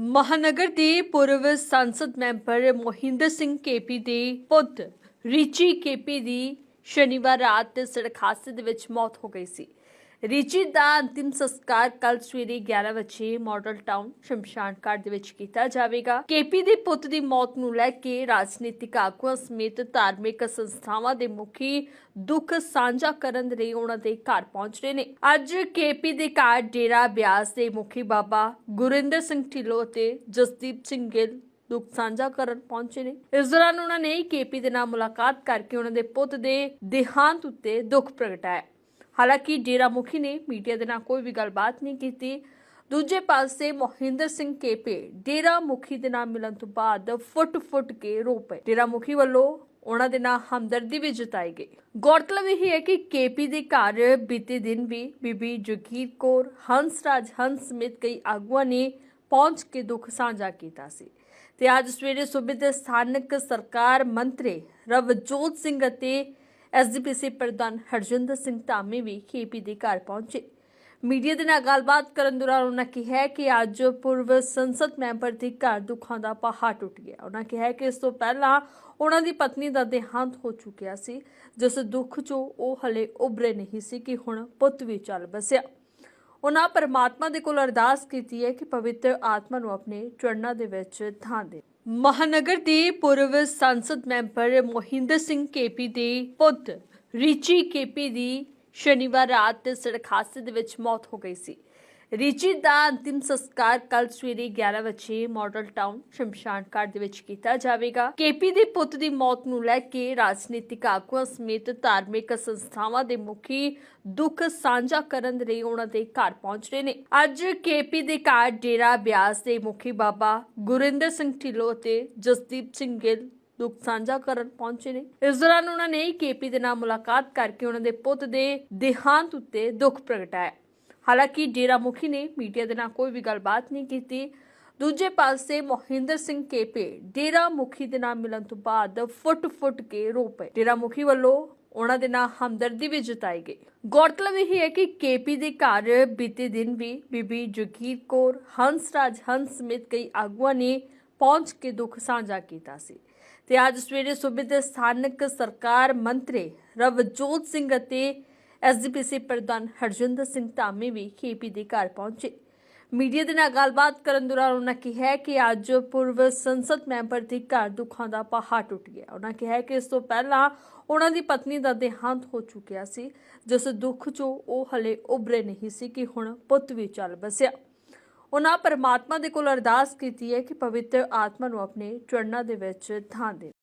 ਮਹਾਨਗਰ ਦੇ ਪੂਰਵ ਸੰਸਦ ਮੈਂਬਰ ਮੋਹਿੰਦਰ ਸਿੰਘ ਕੇਪੀ ਦੇ ਪੁੱਤ ਰਿਚੀ ਕੇਪੀ ਦੀ ਸ਼ਨੀਵਾਰ ਰਾਤ ਸੜਕ ਹਾਦਸੇ ਦੇ ਵਿੱਚ ਮੌਤ ਹੋ ਗਈ ਸੀ। ਰਿਚੀ ਦਾ ਅੰਤਿਮ ਸੰਸਕਾਰ ਕੱਲ ਸਵੇਰੇ 11 ਵਜੇ ਮਾਡਲ ਟਾਊਨ ਸ਼ਮਸ਼ਾਨ ਘਾਟ ਦੇ ਵਿੱਚ ਕੀਤਾ ਜਾਵੇਗਾ। ਕੇਪੀ ਦੇ ਪੁੱਤ ਦੀ ਮੌਤ ਨੂੰ ਲੈ ਕੇ ਰਾਜਨੀਤਿਕ ਆਗੂਆਂ ਸਮੇਤ ਧਾਰਮਿਕ ਸੰਸਥਾਵਾਂ ਦੇ ਮੁਖੀ ਦੁੱਖ ਸਾਂਝਾ ਕਰਨ ਲਈ ਉਹਨਾਂ ਦੇ ਘਰ ਪਹੁੰਚ ਰਹੇ ਨੇ। ਅੱਜ ਕੇਪੀ ਦੇ ਘਰ ਡੇਰਾ ਬਿਆਸ ਦੇ ਮੁਖੀ ਬਾਬਾ ਗੁਰਿੰਦਰ ਸਿੰਘ ਢਿੱਲੋਂ ਅਤੇ ਜਸਦੀਪ ਸਿੰਘ ਗਿੱਲ ਦੁੱਖ ਸਾਂਝਾ ਕਰਨ ਪਹੁੰਚੇ ਨੇ। ਇਸ ਦੌਰਾਨ ਉਹਨਾਂ ਨੇ ਕੇਪੀ ਦੇ ਨਾਲ ਮੁਲਾਕਾਤ ਕਰਕੇ ਉਹਨਾਂ ਦੇ ਪੁੱਤ ਦੇ ਦੇਹਾਂਤ ਉੱਤੇ ਦੁੱਖ ਪ੍ਰਗਟਾਇਆ। ਹਾਲਾਂਕਿ ਡੇਰਾ ਮੁਖੀ ਨੇ ਮੀਡੀਆ ਦੇ ਨਾਲ ਕੋਈ ਵੀ ਗੱਲਬਾਤ ਨਹੀਂ ਕੀਤੀ। ਦੂਜੇ ਪਾਸੇ ਮੋਹਿੰਦਰ ਸਿੰਘ ਕੇਪੇ ਡੇਰਾ ਮੁਖੀ ਦੇ ਨਾਲ ਮਿਲਣ ਤੋਂ ਬਾਅਦ ਫੁੱਟ-ਫੁੱਟ ਕੇ ਰੋ ਪਏ। ਡੇਰਾ ਮੁਖੀ ਵੱਲੋਂ ਉਹਨਾਂ ਦੇ ਨਾਲ ਹਮਦਰਦੀ ਵੀ ਜਤਾਈ ਗਈ। ਗੌਰਤਲਬ ਇਹ ਹੈ ਕਿ ਕੇਪੀ ਦੇ ਘਰ ਬੀਤੇ ਦਿਨ ਵੀ ਬੀਬੀ ਜਗੀਰ ਕੌਰ ਹੰਸਰਾਜ ਹੰਸ ਸਮੇਤ ਕਈ ਆਗੂਆਂ ਨੇ ਪਹੁੰਚ ਕੇ ਦੁੱਖ ਸਾਂਝਾ ਕੀਤਾ ਸੀ। ਤੇ ਅੱਜ ਸਵੇਰੇ ਸੂਬੇ ਦੇ ਸਥਾਨਕ ਸਰਕਾਰ ਮੰਤਰੀ ਰਵਜੋਤ ਸਿੰਘ ਅਤੇ ਐਸਜੀਪੀਸੀ ਪ੍ਰਧਾਨ ਹਰਜਿੰਦਰ ਸਿੰਘ ਧਾਮੀ ਵੀ ਕੇਪੀ ਦੇ ਘਰ ਪਹੁੰਚੇ। ਮੀਡੀਆ ਦੇ ਨਾਲ ਗੱਲਬਾਤ ਕਰਨ ਦੌਰਾਨ ਉਹਨਾਂ ਕਿਹਾ ਕਿ ਅੱਜ ਪੂਰਵ ਸੰਸਦ ਮੈਂਬਰ ਦੇ ਘਰ ਦੁੱਖਾਂ ਦਾ ਪਹਾੜ ਟੁੱਟ ਗਿਆ। ਉਹਨਾਂ ਕਿਹਾ ਕਿ ਇਸ ਤੋਂ ਪਹਿਲਾਂ ਉਹਨਾਂ ਦੀ ਪਤਨੀ ਦਾ ਦੇਹਾਂਤ ਹੋ ਚੁੱਕਿਆ ਸੀ, ਜਿਸ ਦੁੱਖ 'ਚੋਂ ਉਹ ਹਲੇ ਉਭਰੇ ਨਹੀਂ ਸੀ ਕਿ ਹੁਣ ਪੁੱਤ ਵੀ ਚੱਲ ਬਸਿਆ। ਉਹਨਾਂ ਪਰਮਾਤਮਾ ਦੇ ਕੋਲ ਅਰਦਾਸ ਕੀਤੀ ਹੈ ਕਿ ਪਵਿੱਤਰ ਆਤਮਾ ਨੂੰ ਆਪਣੇ ਚਰਨਾਂ ਦੇ ਵਿੱਚ ਥਾਂ ਦੇ ਮਹਾਨਗਰ ਦੇ ਪੂਰਵ ਸੰਸਦ ਮੈਂਬਰ ਮੋਹਿੰਦਰ ਸਿੰਘ ਕੇਪੀ ਦੇ ਪੁੱਤ ਰਿਚੀ ਕੇਪੀ ਦੀ ਸ਼ਨੀਵਾਰ ਰਾਤ ਸੜਕ ਹਾਦਸੇ ਦੇ ਵਿੱਚ ਮੌਤ ਹੋ ਗਈ ਸੀ। ਰਿਚੀ ਦਾ ਅੰਤਿਮ ਸੰਸਕਾਰ ਕੱਲ ਸਵੇਰੇ 11 ਵਜੇ ਮਾਡਲ ਟਾਊਨ ਸ਼ਮਸ਼ਾਨ ਘਾਟ ਦੇ ਵਿੱਚ ਕੀਤਾ ਜਾਵੇਗਾ। ਕੇਪੀ ਦੇ ਪੁੱਤ ਦੀ ਮੌਤ ਨੂੰ ਲੈ ਕੇ ਰਾਜਨੀਤਿਕ ਆਗੂਆਂ ਸਮੇਤ ਧਾਰਮਿਕ ਸੰਸਥਾਵਾਂ ਦੇ ਮੁਖੀ ਦੁੱਖ ਸਾਂਝਾ ਕਰਨ ਲਈ ਉਹਨਾਂ ਦੇ ਘਰ ਪਹੁੰਚ ਰਹੇ ਨੇ। ਅੱਜ ਕੇਪੀ ਦੇ ਘਰ ਡੇਰਾ ਬਿਆਸ ਦੇ ਮੁਖੀ ਬਾਬਾ ਗੁਰਿੰਦਰ ਸਿੰਘ ਢਿੱਲੋਂ ਅਤੇ ਜਸਦੀਪ ਸਿੰਘ ਗਿੱਲ ਦੁੱਖ ਸਾਂਝਾ ਕਰਨ ਪਹੁੰਚੇ ਨੇ। ਇਸ ਦੌਰਾਨ ਉਹਨਾਂ ਨੇ ਕੇਪੀ ਦੇ ਨਾਲ ਮੁਲਾਕਾਤ ਕਰਕੇ ਉਹਨਾਂ ਦੇ ਪੁੱਤ ਦੇ ਦੇਹਾਂਤ ਉੱਤੇ ਦੁੱਖ ਪ੍ਰਗਟਾਇਆ। ਹਾਲਾਂਕਿ ਡੇਰਾ ਮੁਖੀ ਨੇ ਮੀਡੀਆ ਦੇ ਨਾਲ ਕੋਈ ਵੀ ਗੱਲਬਾਤ ਨਹੀਂ ਕੀਤੀ। ਦੂਜੇ ਪਾਸੇ ਮੋਹਿੰਦਰ ਸਿੰਘ ਕੇਪੇ ਡੇਰਾ ਮੁਖੀ ਦੇ ਨਾਲ ਮਿਲਣ ਤੋਂ ਬਾਅਦ ਫੁੱਟ-ਫੁੱਟ ਕੇ ਰੋ ਪਏ। ਡੇਰਾ ਮੁਖੀ ਵੱਲੋਂ ਉਹਨਾਂ ਦੇ ਨਾਲ ਹਮਦਰਦੀ ਵੀ ਜਤਾਈ ਗਈ। ਗੌਰਤਲਬ ਇਹ ਹੈ ਕਿ ਕੇਪੀ ਦੇ ਘਰ ਬੀਤੇ ਦਿਨ ਵੀ ਬੀਬੀ ਜਗੀਰ ਕੌਰ ਹੰਸਰਾਜ ਹੰਸ ਸਮੇਤ ਕਈ ਆਗੂਆਂ ਨੇ ਪਹੁੰਚ ਕੇ ਦੁੱਖ ਸਾਂਝਾ ਕੀਤਾ ਸੀ। ਤੇ ਅੱਜ ਸਵੇਰੇ ਸੂਬੇ ਦੇ ਸਥਾਨਕ ਸਰਕਾਰ ਮੰਤਰੀ ਰਵਜੋਤ ਸਿੰਘ ਅਤੇ ਐਸਜੀਪੀਸੀ ਪ੍ਰਧਾਨ ਹਰਜਿੰਦਰ ਸਿੰਘ ਧਾਮੀ ਵੀ ਕੇਪੀ ਦੇ ਘਰ ਪਹੁੰਚੇ। ਮੀਡੀਆ ਦੇ ਨਾਲ ਗੱਲਬਾਤ ਕਰਨ ਦੌਰਾਨ ਉਹਨਾਂ ਕਿਹਾ ਕਿ ਅੱਜ ਪੂਰਵ ਸੰਸਦ ਮੈਂਬਰ ਦੇ ਘਰ ਦੁੱਖਾਂ ਦਾ ਪਹਾੜ ਟੁੱਟ ਗਿਆ। ਉਹਨਾਂ ਕਿਹਾ ਕਿ ਇਸ ਤੋਂ ਪਹਿਲਾਂ ਉਹਨਾਂ ਦੀ ਪਤਨੀ ਦਾ ਦੇਹਾਂਤ ਹੋ ਚੁੱਕਿਆ ਸੀ, ਜਿਸ ਦੁੱਖ 'ਚੋਂ ਉਹ ਹਲੇ ਉਭਰੇ ਨਹੀਂ ਸੀ ਕਿ ਹੁਣ ਪੁੱਤ ਵੀ ਚੱਲ ਬਸਿਆ। ਉਹਨਾਂ ਪਰਮਾਤਮਾ ਦੇ ਕੋਲ ਅਰਦਾਸ ਕੀਤੀ ਹੈ ਕਿ ਪਵਿੱਤਰ ਆਤਮਾ ਨੂੰ ਆਪਣੇ ਚਰਨਾਂ ਦੇ ਵਿੱਚ ਥਾਂ ਦੇ